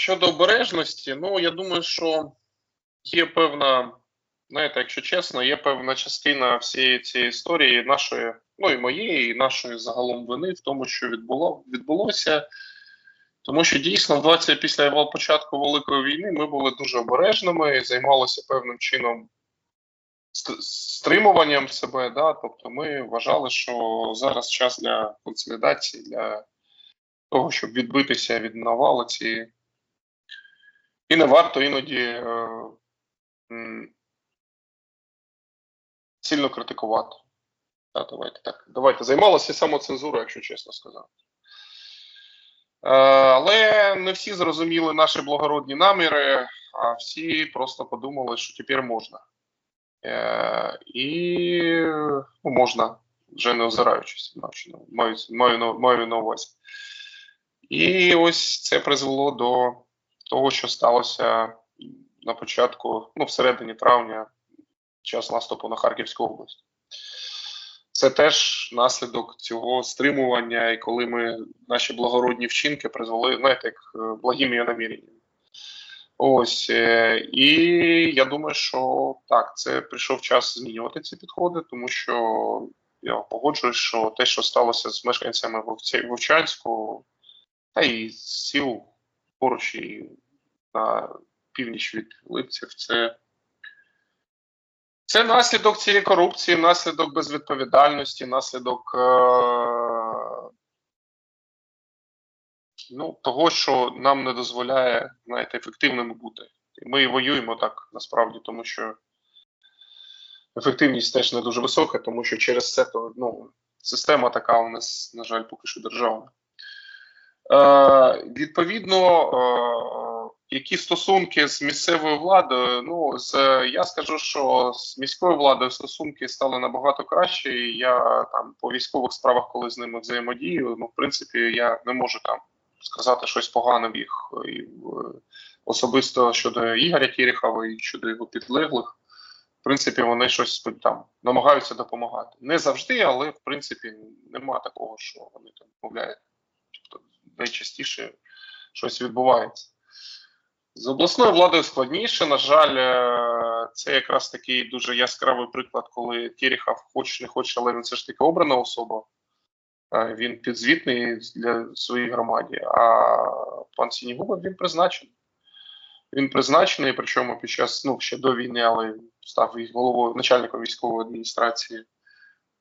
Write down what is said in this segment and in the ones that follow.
щодо обережності, ну я думаю, що є певна, знаєте, якщо чесно, є певна частина всієї цієї історії нашої, ну і моєї, і нашої загалом вини в тому, що відбуло, відбулося. Тому що дійсно, 20 після початку Великої війни ми були дуже обережними і займалися певним чином стримуванням себе. Да? Тобто ми вважали, що зараз час для консолідації, для того, щоб відбитися від навали цієї. І не варто іноді е, сильно критикувати. Та, давайте так. Давайте займалися самоцензурою, якщо чесно сказати. Е, але не всі зрозуміли наші благородні наміри, а всі просто подумали, що тепер можна. Е, і ну, можна, вже не озираючись, маю, маю, маю на увазі. І ось це призвело до того, що сталося на початку, ну, всередині травня, час наступу на Харківську область. Це теж наслідок цього стримування, і коли ми наші благородні вчинки призвели, знаєте, як е, благими наміреннями. Ось е, і я думаю, що так, це прийшов час змінювати ці підходи, тому що я погоджуюсь, що те, що сталося з мешканцями Вовчанську, та і сіл поруч і на північ від Липців, це, це наслідок цієї корупції, наслідок безвідповідальності, наслідок е, ну, того, що нам не дозволяє знаєте, ефективними бути. Ми воюємо так насправді, тому що ефективність теж не дуже висока, тому що через це то, ну, система така у нас, на жаль, поки що державна. Е, відповідно, е, які стосунки з місцевою владою? Ну, з, я скажу, що з міською владою стосунки стали набагато краще. І я там по військових справах, коли з ними взаємодію, ну, в принципі, я не можу там сказати щось погане в їх і особисто щодо Ігоря Тіріхова і щодо його підлеглих. В принципі, вони щось там намагаються допомагати. Не завжди, але в принципі нема такого, що вони там мовляють. Найчастіше щось відбувається. З обласною владою складніше. На жаль, е, це якраз такий дуже яскравий приклад, коли Тєріхов хоч не хоче, але він все ж таки обрана особа. Е, Він підзвітний для своїй громаді, а пан Сінігубов він призначений. Він призначений, причому під час ну ще до війни, але став головою начальником військової адміністрації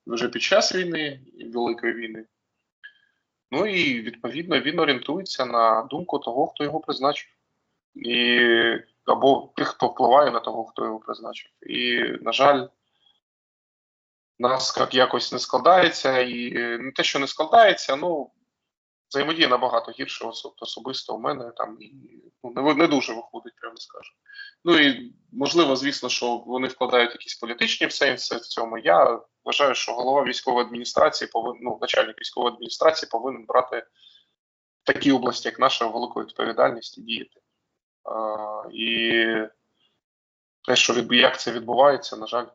вже під час війни Великої війни. Ну і відповідно він орієнтується на думку того, хто його призначив, і або тих, хто впливає на того, хто його призначив. І, на жаль, нас як якось не складається, і е, не те, що не складається, ну взаємодія набагато гірше особисто у мене там і ну, не, дуже виходить, прямо скажемо. Ну і можливо, звісно, що вони вкладають якісь політичні сенси в цьому. Я вважаю, що голова військової адміністрації повинен, ну, начальник військової адміністрації повинен брати в такій області, як наша великої відповідальності, діяти. А, і те, що від, як це відбувається, на жаль,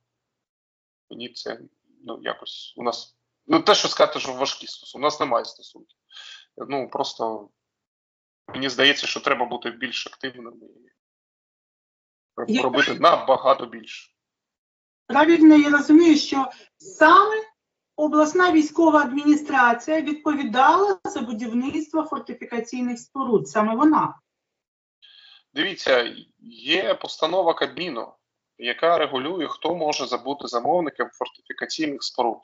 мені це ну, якось у нас. Ну, те, що сказати, що важкі стосунки, у нас немає стосунків. Ну, просто мені здається, що треба бути більш активним і робити набагато більше. Правильно я розумію, що саме обласна військова адміністрація відповідала за будівництво фортифікаційних споруд, саме вона. Дивіться, є постанова Кабміну, яка регулює, хто може забути замовником фортифікаційних споруд.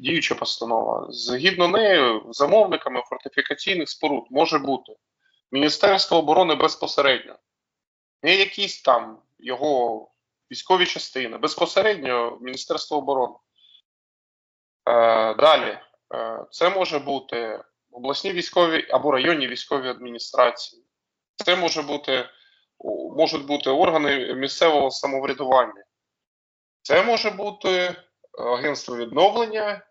Діюча постанова. Згідно нею, замовниками фортифікаційних споруд може бути Міністерство оборони безпосередньо, не якісь там його військові частини, безпосередньо Міністерство оборони. Е, далі, е, це може бути обласні військові або районні військові адміністрації. Це може бути, можуть бути органи місцевого самоврядування. Це може бути агентство відновлення,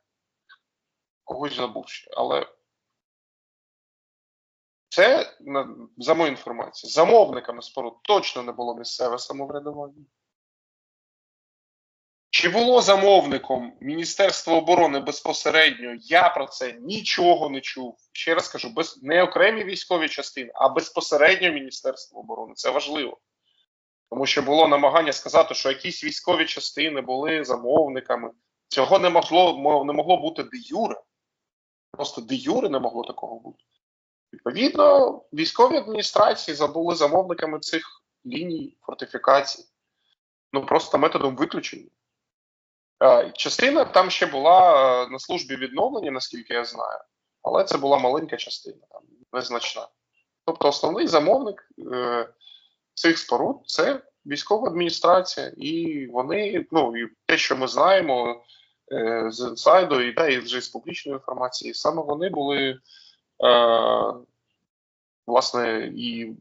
когось забувши. Але це, за мою інформацію, замовниками споруд точно не було місцеве самоврядування. Чи було замовником Міністерство оборони безпосередньо? Я про це нічого не чув. Ще раз кажу, без не окремі військові частини, а безпосередньо Міністерство оборони. Це важливо. Тому що було намагання сказати, що якісь військові частини були замовниками. Цього не могло не могло бути де юре. Просто де юре не могло такого бути. Відповідно, військові адміністрації забули замовниками цих ліній фортифікацій. Ну просто методом виключення. Частина там ще була е, на службі відновлення, наскільки я знаю, але це була маленька частина, там незначна. Тобто, основний замовник е, цих споруд це військова адміністрація, і вони, ну і те, що ми знаємо з інсайду, і, да, і вже з публічної інформації, саме вони були е, власне і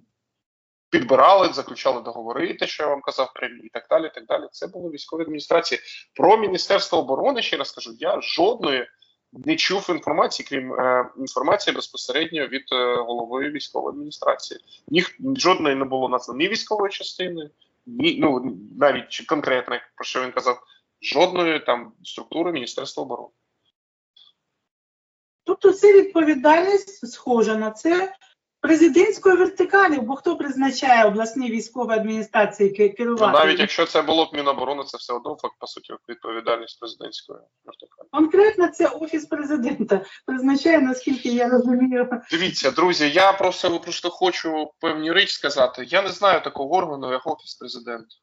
підбирали, заключали договори, те, що я вам казав, прямі, і так далі. так далі. Це були військові адміністрації. Про Міністерство оборони, ще раз кажу, я жодної не чув інформації, крім е, інформації безпосередньо від е, голови військової адміністрації. Ніх жодної не було названо ні військової частини, ні ну навіть конкретно, про що він казав, жодної там структури Міністерства оборони. Тобто це відповідальність схожа на це президентської вертикалі, бо хто призначає обласні військові адміністрації ке- Ну, керувати? навіть якщо це було б Міноборони, це все одно факт, по суті, відповідальність президентської вертикалі. Конкретно це офіс президента призначає, наскільки я розумію. Дивіться, друзі, я просто, просто хочу певні речі сказати. Я не знаю такого органу, як Офіс президента.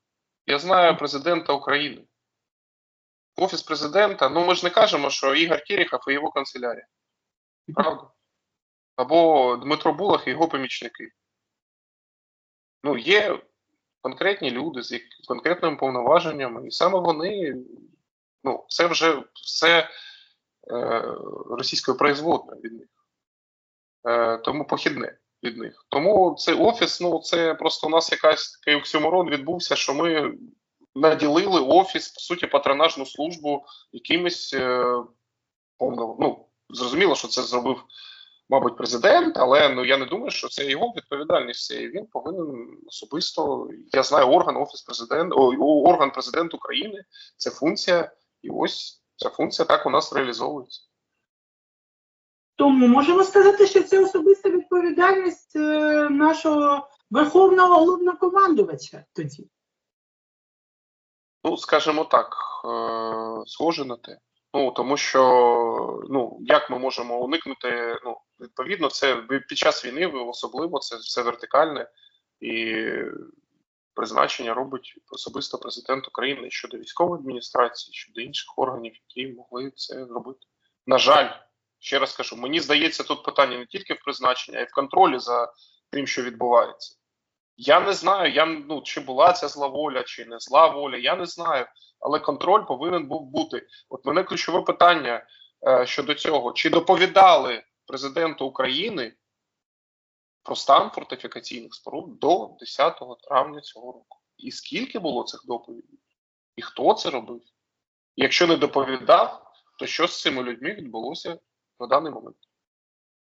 Я знаю президента України. Офіс президента, ну ми ж не кажемо, що Ігор Кіріхов і його канцелярія. Правда? Або Дмитро Булах і його помічники. Ну, є конкретні люди з конкретними повноваженнями, і саме вони, ну, це вже все е, російською производною від них. Е, тому похідне від них. Тому цей офіс, ну це просто у нас якась такий оксюморон відбувся, що ми наділили офіс, по суті, патронажну службу якимось е. Ну, зрозуміло, що це зробив, мабуть, президент, але ну я не думаю, що це його відповідальність. Це він повинен особисто. Я знаю орган офіс президента, орган президент України. Це функція, і ось ця функція так у нас реалізовується. Тому можемо сказати, що це особиста відповідальність е, нашого верховного головнокомандувача тоді. Ну, скажімо так, е, схоже на те. Ну тому що ну як ми можемо уникнути? Ну відповідно, це під час війни особливо це все вертикальне і призначення робить особисто президент України щодо військової адміністрації, щодо інших органів, які могли це зробити. На жаль, ще раз кажу, мені здається, тут питання не тільки в призначенні, а й в контролі за тим, що відбувається. Я не знаю, я ну чи була ця зла воля, чи не зла воля, я не знаю. Але контроль повинен був бути. От мене ключове питання е, щодо цього: чи доповідали президенту України про стан фортифікаційних споруд до 10 травня цього року? І скільки було цих доповідей? І хто це робив? Якщо не доповідав, то що з цими людьми відбулося на даний момент?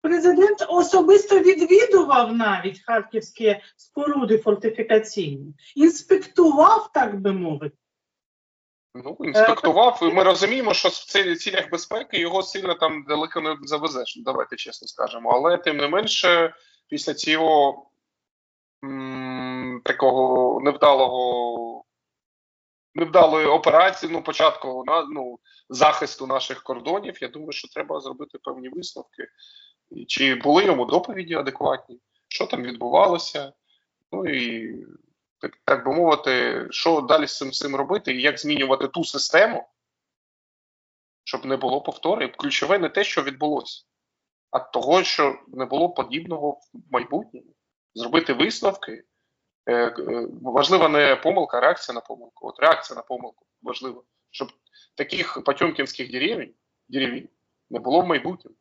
Президент особисто відвідував навіть харківські споруди фортифікаційні, інспектував, так би мовити. Ну, інспектував, і ми розуміємо, що в цілях безпеки його сильно там далеко не завезеш, давайте чесно скажемо. Але тим не менше, після цього такого невдалого невдалої операції, ну, початку на, ну, захисту наших кордонів, я думаю, що треба зробити певні висновки. Чи були йому доповіді адекватні, що там відбувалося, ну і так, так би мовити, що далі з цим, цим робити, і як змінювати ту систему, щоб не було повторень. Ключове не те, що відбулося, а того, що не було подібного в майбутньому. Зробити висновки. Е, е, важлива не помилка, а реакція на помилку. От реакція на помилку важлива, щоб таких потьомкінських деревень, деревень не було в майбутньому.